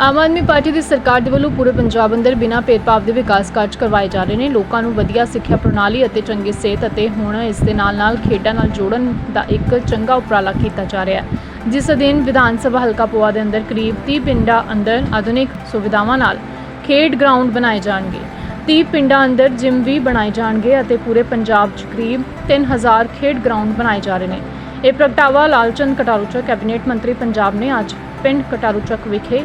Aam Aadmi party ਦੀ ਸਰਕਾਰ ਦੇ ਵੱਲੋਂ ਪੂਰੇ ਪੰਜਾਬ ਅੰਦਰ ਬਿਨਾਂ ਭੇਦਭਾਵ ਦੇ ਵਿਕਾਸ ਕਾਰਜ ਕਰਵਾਏ ਜਾ ਰਹੇ ਨੇ। ਲੋਕਾਂ ਨੂੰ ਵਧੀਆ ਸਿੱਖਿਆ ਪ੍ਰਣਾਲੀ ਅਤੇ ਚੰਗੀ ਸਿਹਤ ਅਤੇ ਹੁਣ ਇਸ ਦੇ ਨਾਲ-ਨਾਲ ਖੇਡਾਂ ਨਾਲ ਜੋੜਨ ਦਾ ਇੱਕ ਚੰਗਾ ਉਪਰਾਲਾ ਕੀਤਾ ਜਾ ਰਿਹਾ ਹੈ। ਜਿਸ ਅਧੀਨ ਵਿਧਾਨ ਸਭਾ ਹਲਕਾ ਪੋਆ ਦੇ ਅੰਦਰ ਕਰੀਬ 30 ਪਿੰਡਾਂ ਅੰਦਰ ਆਧੁਨਿਕ ਸੁਵਿਧਾਵਾਂ ਨਾਲ ਖੇਡ ਗਰਾਊਂਡ ਬਣਾਏ ਜਾਣਗੇ। 30 ਪਿੰਡਾਂ ਅੰਦਰ ਜਿਮ ਵੀ ਬਣਾਏ ਜਾਣਗੇ ਅਤੇ ਪੂਰੇ ਪੰਜਾਬ 'ਚ ਕਰੀਬ 3000 ਖੇਡ ਗਰਾਊਂਡ ਬਣਾਏ ਜਾ ਰਹੇ ਨੇ। ਇਹ ਪ੍ਰਗਟਾਵਾ ਲਾਲਚੰਦ ਕਟਾਰੂਚਾ ਕੈਬਨਿਟ ਮੰਤਰੀ ਪੰਜਾਬ ਨੇ ਅੱਜ ਪਿੰਡ ਕਟਾਰੂਚਕ ਵਿਖੇ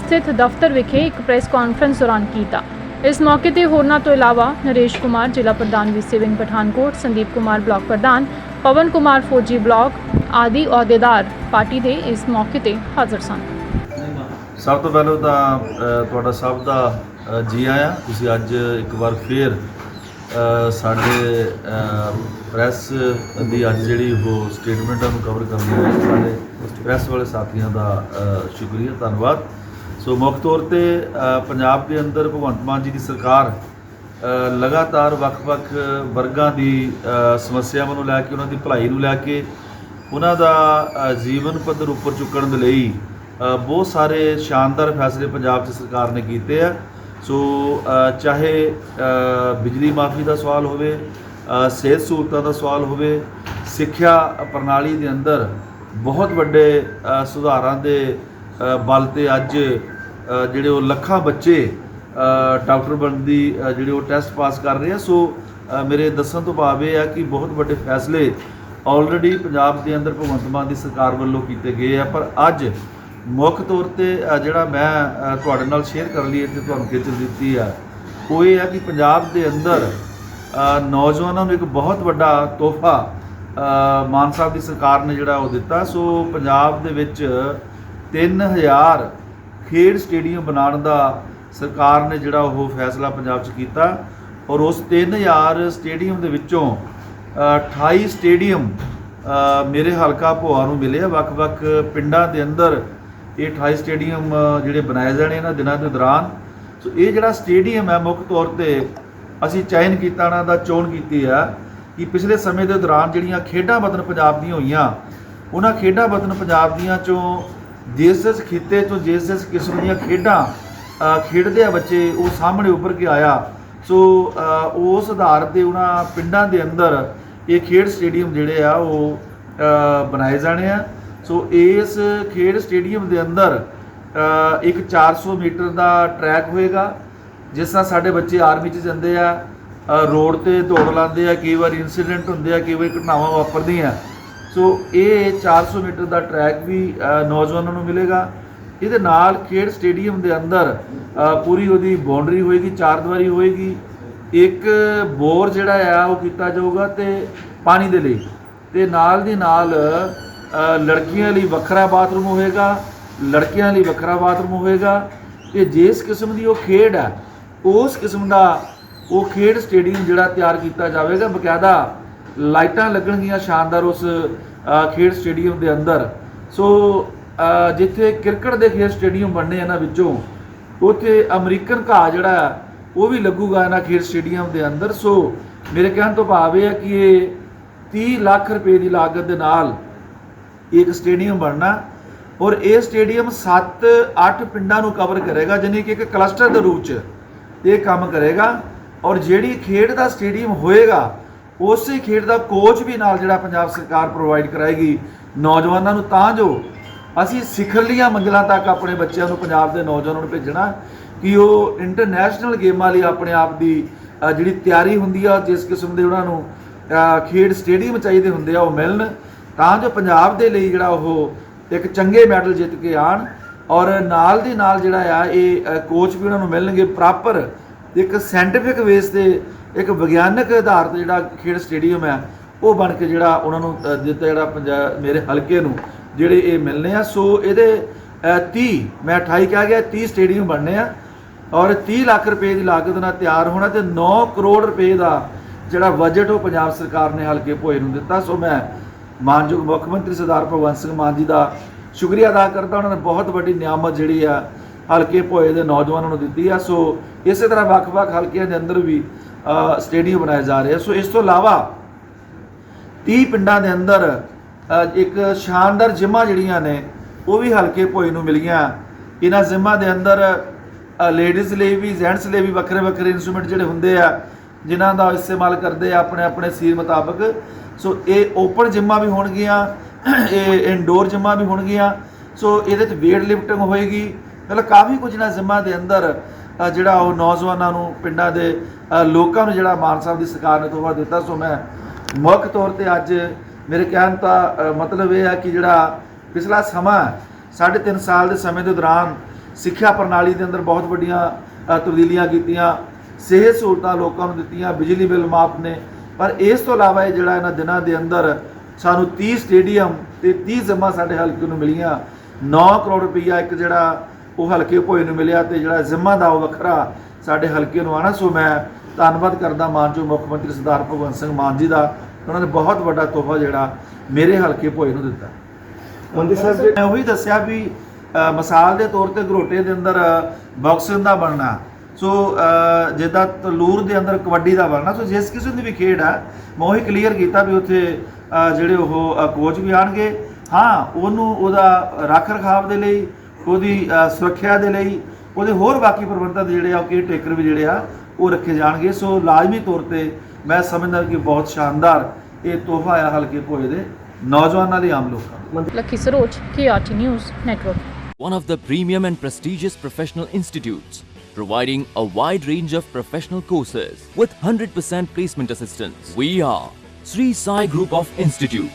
ਸਥਿਤ ਦਫ਼ਤਰ ਵਿਖੇ ਇੱਕ ਪ੍ਰੈਸ ਕਾਨਫਰੰਸ ਦੌਰਾਨ ਕੀਤਾ। ਇਸ ਮੌਕੇ ਤੇ ਹੋਰਨਾਂ ਤੋਂ ਇਲਾਵਾ ਨਰੇਸ਼ ਕੁਮਾਰ ਜ਼ਿਲ੍ਹਾ ਪ੍ਰਧਾਨ ਵੀ ਵਿੰਗ ਪਠਾਨਕੋਟ ਸੰਦੀਪ ਕੁਮਾਰ ਬਲਾਕ ਪ੍ਰਧਾਨ ਪਵਨ ਕੁਮਾਰ ਫੌਜੀ ਬਲਾਕ ਆਦਿ ਅਹੁਦੇਦਾਰ ਪਾਰਟੀ ਦੇ ਇਸ ਮੌਕੇ ਤੇ ਹਾਜ਼ਰ ਸਨ। ਸਭ ਤੋਂ ਪਹਿਲਾਂ ਤਾਂ ਅ, ਤੁਹਾਡਾ ਸਭ ਦਾ ਅ, ਜੀ ਆਇਆਂ। ਤੁਸੀਂ ਅੱਜ ਇੱਕ ਵਾਰ ਫੇਰ ਅ, ਸਾਡੇ ਪ੍ਰੈਸ ਦੀ ਅੱਜ ਜਿਹੜੀ ਉਹ ਸਟੇਟਮੈਂਟ ਨੂੰ ਕਵਰ ਕਰਨੀ ਹੈ ਸਾਡੇ ਪ੍ਰੈਸ ਵਾਲੇ ਸਾਥੀਆਂ ਦਾ ਅ, ਸ਼ੁਕਰੀਆ ਧੰਨਵਾਦ। ਸੋ ਮੁੱਖ ਤੌਰ ਤੇ ਪੰਜਾਬ ਦੇ ਅੰਦਰ ਭਗਵੰਤ ਮਾਨ ਜੀ ਦੀ ਸਰਕਾਰ ਲਗਾਤਾਰ ਵੱਖ-ਵੱਖ ਵਰਗਾਂ ਦੀ ਸਮੱਸਿਆਵਾਂ ਨੂੰ ਲੈ ਕੇ, ਉਹਨਾਂ ਦੀ ਭਲਾਈ ਨੂੰ ਲੈ ਕੇ, ਉਹਨਾਂ ਦਾ ਜੀਵਨ ਪੱਧਰ ਉੱਪਰ ਚੁੱਕਣ ਦੇ ਲਈ ਬਹੁਤ ਸਾਰੇ ਸ਼ਾਨਦਾਰ ਫੈਸਲੇ ਪੰਜਾਬ 'ਚ ਸਰਕਾਰ ਨੇ ਕੀਤੇ ਆ। ਸੋ ਚਾਹੇ ਬਿਜਲੀ ਮਾਫੀ ਦਾ ਸਵਾਲ ਹੋਵੇ ਸਿਹਤ ਸਹੂਲਤਾਂ ਦਾ ਸਵਾਲ ਹੋਵੇ, ਸਿੱਖਿਆ ਪ੍ਰਣਾਲੀ ਦੇ ਅੰਦਰ ਬਹੁਤ ਵੱਡੇ ਸੁਧਾਰਾਂ ਦੇ ਬਲ ਤੇ ਅੱਜ ਜਿਹੜੇ ਉਹ ਲੱਖਾਂ ਬੱਚੇ ਡਾਕਟਰ ਬਣਨ ਦੀ ਜਿਹੜੇ ਉਹ ਟੈਸਟ ਪਾਸ ਕਰ ਰਹੇ ਆ। ਸੋ ਮੇਰੇ ਦੱਸਣ ਤੋਂ ਭਾਵ ਇਹ ਆ ਕਿ ਬਹੁਤ ਵੱਡੇ ਫੈਸਲੇ ਆਲਰੇਡੀ ਪੰਜਾਬ ਦੇ ਅੰਦਰ ਭਗਵੰਤ ਮਾਨ ਦੀ ਸਰਕਾਰ ਵੱਲੋਂ ਕੀਤੇ ਗਏ ਆ। ਪਰ ਅੱਜ ਮੁੱਖ ਤੌਰ ਤੇ ਜਿਹੜਾ ਮੈਂ ਤੁਹਾਡੇ ਨਾਲ ਸ਼ੇਅਰ ਕਰਨ ਲਈ, ਇੱਥੇ ਤੁਹਾਨੂੰ ਖੇਚਲ ਦਿੱਤੀ ਆ, ਉਹ ਇਹ ਆ ਕਿ ਪੰਜਾਬ ਦੇ ਅੰਦਰ ਨੌਜਵਾਨਾਂ ਨੂੰ ਇੱਕ ਬਹੁਤ ਵੱਡਾ ਤੋਹਫਾ ਮਾਨ ਸਾਹਿਬ ਦੀ ਸਰਕਾਰ ਨੇ ਜਿਹੜਾ ਉਹ ਦਿੱਤਾ। ਸੋ, ਪੰਜਾਬ ਦੇ ਵਿੱਚ 3000 ਖੇਡ ਸਟੇਡੀਅਮ ਬਣਾਉਣ ਦਾ ਸਰਕਾਰ ਨੇ ਜਿਹੜਾ ਉਹ ਫੈਸਲਾ ਪੰਜਾਬ 'ਚ ਕੀਤਾ ਔਰ ਉਸ 3000 ਸਟੇਡੀਅਮ ਦੇ ਵਿੱਚੋਂ ਅ, 28 ਸਟੇਡੀਅਮ ਮੇਰੇ ਹਲਕਾ ਭੋਆ ਨੂੰ ਮਿਲੇ ਆ। ਵੱਖ-ਵੱਖ ਪਿੰਡਾਂ ਦੇ ਅੰਦਰ ਇਹ 28 ਸਟੇਡੀਅਮ ਜਿਹੜੇ ਬਣਾਏ ਜਾਣੇ ਇਹਨਾਂ ਦਿਨਾਂ ਦੇ ਦੌਰਾਨ। ਸੋ ਇਹ ਜਿਹੜਾ ਸਟੇਡੀਅਮ ਹੈ ਮੁੱਖ ਤੌਰ ਤੇ ਅਸੀਂ ਚੈਨ ਕੀਤਾ ਉਹਨਾਂ ਦਾ ਚੋਣ ਕੀਤੀ ਆ ਕਿ ਪਿਛਲੇ ਸਮੇਂ ਦੇ ਦੌਰਾਨ ਜਿਹੜੀਆਂ ਖੇਡਾਂ ਵਤਨ ਪੰਜਾਬ ਦੀਆਂ ਹੋਈਆਂ ਉਹਨਾਂ ਖੇਡਾਂ ਵਤਨ ਪੰਜਾਬ ਦੀਆਂ ਚੋਂ ਜਿਸ ਜਿਸ ਖਿੱਤੇ ਤੋਂ ਜਿਸ ਜਿਸ ਕਿਸਮ ਦੀਆਂ ਖੇਡਾਂ ਖੇਡਦੇ ਆ ਬੱਚੇ ਉਹ ਸਾਹਮਣੇ ਉੱਭਰ ਕੇ ਆਇਆ। ਸੋ ਉਸ ਆਧਾਰ ਤੇ ਉਹਨਾਂ ਪਿੰਡਾਂ ਦੇ ਅੰਦਰ ਇਹ ਖੇਡ ਸਟੇਡੀਅਮ ਜਿਹੜੇ ਆ ਉਹ ਬਣਾਏ ਜਾਣੇ ਆ। ਸੋ ਇਸ ਖੇਡ ਸਟੇਡੀਅਮ ਦੇ ਅੰਦਰ ਅ, ਇੱਕ 400 ਮੀਟਰ ਦਾ ਟਰੈਕ ਹੋਏਗਾ ਜਿਸ ਤਰ੍ਹਾਂ ਸਾਡੇ ਬੱਚੇ ਆਰਮੀ 'ਚ ਜਾਂਦੇ ਆ ਰੋਡ ਤੇ ਦੌੜ ਲਾਉਂਦੇ ਆ ਕਈ ਵਾਰ ਇਨਸੀਡੈਂਟ ਹੁੰਦੇ ਆ ਕਈ ਵਾਰ ਘਟਨਾਵਾਂ ਵਾਪਰਦੀਆਂ। ਸੋ ਇਹ 400 ਮੀਟਰ ਦਾ ਟਰੈਕ ਵੀ ਨੌਜਵਾਨਾਂ ਨੂੰ ਮਿਲੇਗਾ। ਇਹਦੇ ਨਾਲ ਖੇਡ ਸਟੇਡੀਅਮ ਦੇ ਅੰਦਰ ਪੂਰੀ ਉਹਦੀ ਬਾਉਂਡਰੀ ਹੋਏਗੀ ਚਾਰ ਦੀਵਾਰੀ ਹੋਏਗੀ। ਇੱਕ ਬੋਰ ਜਿਹੜਾ ਆ, ਉਹ ਕੀਤਾ ਜਾਊਗਾ ਤੇ ਪਾਣੀ ਦੇ ਲਈ। ਤੇ ਨਾਲ ਦੀ ਨਾਲ ਲੜਕੀਆਂ ਲਈ ਵੱਖਰਾ ਬਾਥਰੂਮ ਹੋਏਗਾ, ਲੜਕਿਆਂ ਲਈ ਵੱਖਰਾ ਬਾਥਰੂਮ ਹੋਏਗਾ। ਤੇ ਜਿਸ ਕਿਸਮ ਦੀ ਉਹ ਖੇਡ ਹੈ ਉਸ ਕਿਸਮ ਦਾ ਉਹ ਖੇਡ ਸਟੇਡੀਅਮ ਜਿਹੜਾ ਤਿਆਰ ਕੀਤਾ ਜਾਵੇਗਾ ਬਕਾਇਦਾ। ਲਾਈਟਾਂ ਲੱਗਣਗੀਆਂ ਸ਼ਾਨਦਾਰ ਉਸ ਖੇਡ ਸਟੇਡੀਅਮ ਦੇ ਅੰਦਰ। ਸੋ ਜਿੱਥੇ ਕ੍ਰਿਕਟ ਦੇ ਖੇਡ ਸਟੇਡੀਅਮ ਬਣਨੇ ਇਹਨਾਂ ਵਿੱਚੋਂ, ਉੱਥੇ ਅਮਰੀਕਨ ਘਾਹ ਜਿਹੜਾ, ਉਹ ਵੀ ਲੱਗੂਗਾ ਇਹਨਾਂ ਖੇਡ ਸਟੇਡੀਅਮ ਦੇ ਅੰਦਰ। ਸੋ, ਮੇਰੇ ਕਹਿਣ ਤੋਂ ਭਾਵ ਇਹ ਹੈ ਕਿ ਇਹ 30 ਲੱਖ ਰੁਪਏ ਦੀ ਲਾਗਤ ਦੇ ਨਾਲ ਇੱਕ ਸਟੇਡੀਅਮ ਬਣਨਾ, ਔਰ ਇਹ ਸਟੇਡੀਅਮ 7-8 ਪਿੰਡਾਂ ਨੂੰ ਕਵਰ ਕਰੇਗਾ, ਜਾਣੀ ਕਿ ਇੱਕ ਕਲਸਟਰ ਦੇ ਰੂਪ 'ਚ ਇਹ ਕੰਮ ਕਰੇਗਾ। ਔਰ ਜਿਹੜੀ ਖੇਡ ਦਾ ਸਟੇਡੀਅਮ ਹੋਏਗਾ ਉਸੇ ਖੇਡ ਦਾ ਕੋਚ ਵੀ ਨਾਲ ਜਿਹੜਾ ਪੰਜਾਬ ਸਰਕਾਰ ਪ੍ਰੋਵਾਈਡ ਕਰਾਏਗੀ, ਨੌਜਵਾਨਾਂ ਨੂੰ ਤਾਂ ਜੋ ਅਸੀਂ ਸਿਖਰਲੀਆਂ ਮੰਜ਼ਲਾਂ ਤੱਕ ਆਪਣੇ ਬੱਚਿਆਂ ਨੂੰ ਪੰਜਾਬ ਦੇ ਨੌਜਵਾਨਾਂ ਨੂੰ ਭੇਜਣਾ, ਕਿ ਉਹ ਇੰਟਰਨੈਸ਼ਨਲ ਗੇਮਾਂ ਲਈ ਆਪਣੇ ਆਪ ਦੀ ਜਿਹੜੀ ਤਿਆਰੀ ਹੁੰਦੀ ਆ, ਜਿਸ ਕਿਸਮ ਦੇ ਉਹਨਾਂ ਨੂੰ ਖੇਡ ਸਟੇਡੀਅਮ ਚਾਹੀਦੇ ਹੁੰਦੇ ਆ ਉਹ ਮਿਲਣ, ਤਾਂ ਜੋ ਪੰਜਾਬ ਦੇ ਲਈ ਜਿਹੜਾ ਉਹ ਇੱਕ ਚੰਗੇ ਮੈਡਲ ਜਿੱਤ ਕੇ ਆਣ ਔਰ ਨਾਲ ਦੀ ਨਾਲ ਜਿਹੜਾ ਆ ਇਹ ਕੋਚ ਵੀ ਉਹਨਾਂ ਨੂੰ ਮਿਲਣਗੇ ਪ੍ਰੋਪਰ ਇੱਕ ਸਾਇੰਟੀਫਿਕ ਵੇਸ ਤੇ ਇੱਕ ਵਿਗਿਆਨਕ ਆਧਾਰ ਜਿਹੜਾ ਖੇਡ ਸਟੇਡੀਅਮ ਹੈ ਉਹ ਬਣ ਕੇ ਜਿਹੜਾ ਉਹਨਾਂ ਨੂੰ ਦਿੱਤਾ ਜਿਹੜਾ ਪੰਜਾਬ ਮੇਰੇ ਹਲਕੇ ਨੂੰ ਜਿਹੜੇ ਇਹ ਮਿਲਨੇ ਆ। ਸੋ ਇਹਦੇ ਅ, 30 ਮੈਂ 28 ਕਹਿ ਗਿਆ 30 ਸਟੇਡੀਅਮ ਬਣਨੇ ਆ ਔਰ 30 ਲੱਖ ਰੁਪਏ ਦੀ ਲਾਗਤ ਨਾਲ ਤਿਆਰ ਹੋਣਾ ਤੇ 9 ਕਰੋੜ ਰੁਪਏ ਦਾ ਜਿਹੜਾ ਬਜਟ ਉਹ ਪੰਜਾਬ ਸਰਕਾਰ ਨੇ ਹਲਕੇ ਭੋਏ ਨੂੰ ਦਿੱਤਾ। ਸੋ ਮੈਂ ਮਾਨਯੋਗ ਮੁੱਖ ਮੰਤਰੀ ਸਰਦਾਰ ਭਗਵੰਤ ਸਿੰਘ ਮਾਨ ਜੀ ਦਾ ਸ਼ੁਕਰੀਆ ਅਦਾ ਕਰਦਾ। ਉਹਨਾਂ ਨੇ ਬਹੁਤ ਵੱਡੀ ਨਿਆਮਤ ਜਿਹੜੀ ਆ ਹਲਕੇ ਭੋਏ ਦੇ ਨੌਜਵਾਨਾਂ ਨੂੰ ਦਿੱਤੀ ਆ। ਸੋ ਇਸੇ ਤਰ੍ਹਾਂ ਵੱਖ-ਵੱਖ ਹਲਕਿਆਂ ਦੇ ਅੰਦਰ ਵੀ ਸਟੇਡੀਅਮ ਬਣਾਏ ਜਾ ਰਹੇ। ਆ ਸੋ ਇਸ ਤੋਂ ਇਲਾਵਾ 30 ਪਿੰਡਾਂ ਦੇ ਅੰਦਰ ਇੱਕ ਸ਼ਾਨਦਾਰ ਜਿਮਾਂ ਜਿਹੜੀਆਂ ਨੇ, ਉਹ ਵੀ ਹਲਕੇ ਭੋਏ ਨੂੰ ਮਿਲੀਆਂ। ਇਹਨਾਂ ਜ਼ਿੰਮਾਂ ਦੇ ਅੰਦਰ ਲੇਡੀਜ਼ ਲਈ ਵੀ ਜੈਂਟਸ ਲਈ ਵੀ ਵੱਖਰੇ ਵੱਖਰੇ ਇਨਸਟਰੂਮੈਂਟ ਜਿਹੜੇ ਹੁੰਦੇ ਆ, ਜਿਨ੍ਹਾਂ ਦਾ ਇਸਤੇਮਾਲ ਕਰਦੇ ਆ ਆਪਣੇ ਆਪਣੇ ਸੀਰ ਮੁਤਾਬਕ। ਸੋ ਇਹ ਓਪਨ ਜਿੰਮਾਂ ਵੀ ਹੋਣਗੀਆਂ, ਇਹ ਇਨਡੋਰ ਜਿੰਮਾਂ ਵੀ ਹੋਣਗੀਆਂ। ਸੋ ਇਹਦੇ ਚ weight ਲਿਫਟਿੰਗ ਹੋਏਗੀ। ਮਤਲਬ ਕਾਫੀ ਕੁਝ ਨਾ ਜ਼ਿੰਮਾਂ ਦੇ ਅੰਦਰ ਜਿਹੜਾ ਉਹ ਨੌਜਵਾਨਾਂ ਨੂੰ ਪਿੰਡਾਂ ਦੇ ਲੋਕਾਂ ਨੂੰ ਜਿਹੜਾ ਮਾਨ ਸਾਹਿਬ ਦੀ ਸਰਕਾਰ ਨੇ ਤੋਹਫਾ ਦਿੱਤਾ। ਸੋ ਮੈਂ ਮੁੱਖ ਤੌਰ ਤੇ ਅੱਜ ਮੇਰੇ ਕਹਿਣ ਦਾ ਮਤਲਬ ਇਹ ਹੈ ਕਿ ਜਿਹੜਾ ਪਿਛਲਾ ਸਮਾਂ ਹੈ, ਸਾਢੇ ਤਿੰਨ ਸਾਲ ਦੇ ਸਮੇਂ ਦੇ ਦੌਰਾਨ ਸਿੱਖਿਆ ਪ੍ਰਣਾਲੀ ਦੇ ਅੰਦਰ ਬਹੁਤ ਵੱਡੀਆਂ ਤਬਦੀਲੀਆਂ ਕੀਤੀਆਂ ਸਿਹਤ ਸਹੂਲਤਾਂ ਲੋਕਾਂ ਨੂੰ ਦਿੱਤੀਆਂ ਬਿਜਲੀ ਬਿੱਲ ਮਾਫ ਨੇ। ਪਰ ਇਸ ਤੋਂ ਇਲਾਵਾ ਇਹ ਜਿਹੜਾ ਇਹਨਾਂ ਦਿਨਾਂ ਦੇ ਅੰਦਰ ਸਾਨੂੰ 30 ਸਟੇਡੀਅਮ ਤੇ 30 ਜਮਾ ਸਾਡੇ ਹਲਕੇ ਨੂੰ ਮਿਲੀਆਂ। 9 ਕਰੋੜ ਰੁਪਈਆ ਇੱਕ ਜਿਹੜਾ ਉਹ ਹਲਕੇ ਭੋਏ ਨੂੰ ਮਿਲਿਆ ਤੇ ਜਿਹੜਾ ਜ਼ਿੰਮਾ ਦਾ ਉਹ ਵੱਖਰਾ ਸਾਡੇ ਹਲਕੇ ਨੂੰ ਆਣਾ ਸੋ ਮੈਂ ਧੰਨਵਾਦ ਕਰਦਾ ਮਾਨਯੋਗ ਮੁੱਖ ਮੰਤਰੀ ਸਰਦਾਰ ਭਗਵੰਤ ਸਿੰਘ ਮਾਨ ਜੀ ਦਾ ਉਹਨਾਂ ਨੇ ਬਹੁਤ ਵੱਡਾ ਤੋਹਫਾ ਜਿਹੜਾ ਮੇਰੇ ਹਲਕੇ ਭੋਏ ਨੂੰ ਦਿੱਤਾ। ਮੰਦੀ ਸਾਹਿਬ ਜੀ ਮੈਂ ਉਹੀ ਦੱਸਿਆ ਵੀ ਮਿਸਾਲ ਦੇ ਤੌਰ ਤੇ ਘਰੋਟੇ ਦੇ ਅੰਦਰ ਬਾਕਸਿੰਗ ਦਾ ਬਣਨਾ। ਸੋ ਜਿੱਦਾਂ ਤਲੂਰ ਦੇ ਅੰਦਰ ਕਬੱਡੀ ਦਾ ਬਣਨਾ ਸੋ ਜਿਸ ਕਿਸਮ ਦੀ ਵੀ ਖੇਡ ਆ ਮੈਂ ਉਹੀ ਕਲੀਅਰ ਕੀਤਾ ਵੀ ਉੱਥੇ ਜਿਹੜੇ ਉਹ ਕੋਚ ਵੀ ਆਣਗੇ। ਹਾਂ ਉਹਨੂੰ ਉਹਦਾ ਰੱਖ ਰਖਾਵ ਦੇ ਲਈ ਉਹਦੀ ਸੁਰੱਖਿਆ ਦੇ ਲਈ ਉਹਦੇ ਹੋਰ ਬਾਕੀ ਪ੍ਰਬੰਧਕ ਜਿਹੜੇ ਆ ਕੇਅਰ ਟੇਕਰ ਵੀ ਜਿਹੜੇ ਆ ਉਹ ਰੱਖੇ ਜਾਣਗੇ ਸੋ ਲਾਜ਼ਮੀ ਤੌਰ ਤੇ ਮੈਂ ਸਮਝਦਾ ਕਿ ਬਹੁਤ ਸ਼ਾਨਦਾਰ ਇਹ ਤੋਹਫਾ ਆ ਹਲਕੇ ਭੋਏ ਦੇ ਨੌਜਵਾਨਾਂ ਦੇ ਆਮ ਲੋਕਾਂ ਨੂੰ Lakhi Saroj KRT news network one of the premium and prestigious professional institutes, providing a wide range of professional courses with 100% placement assistance. We are Sri Sai Group of Institute.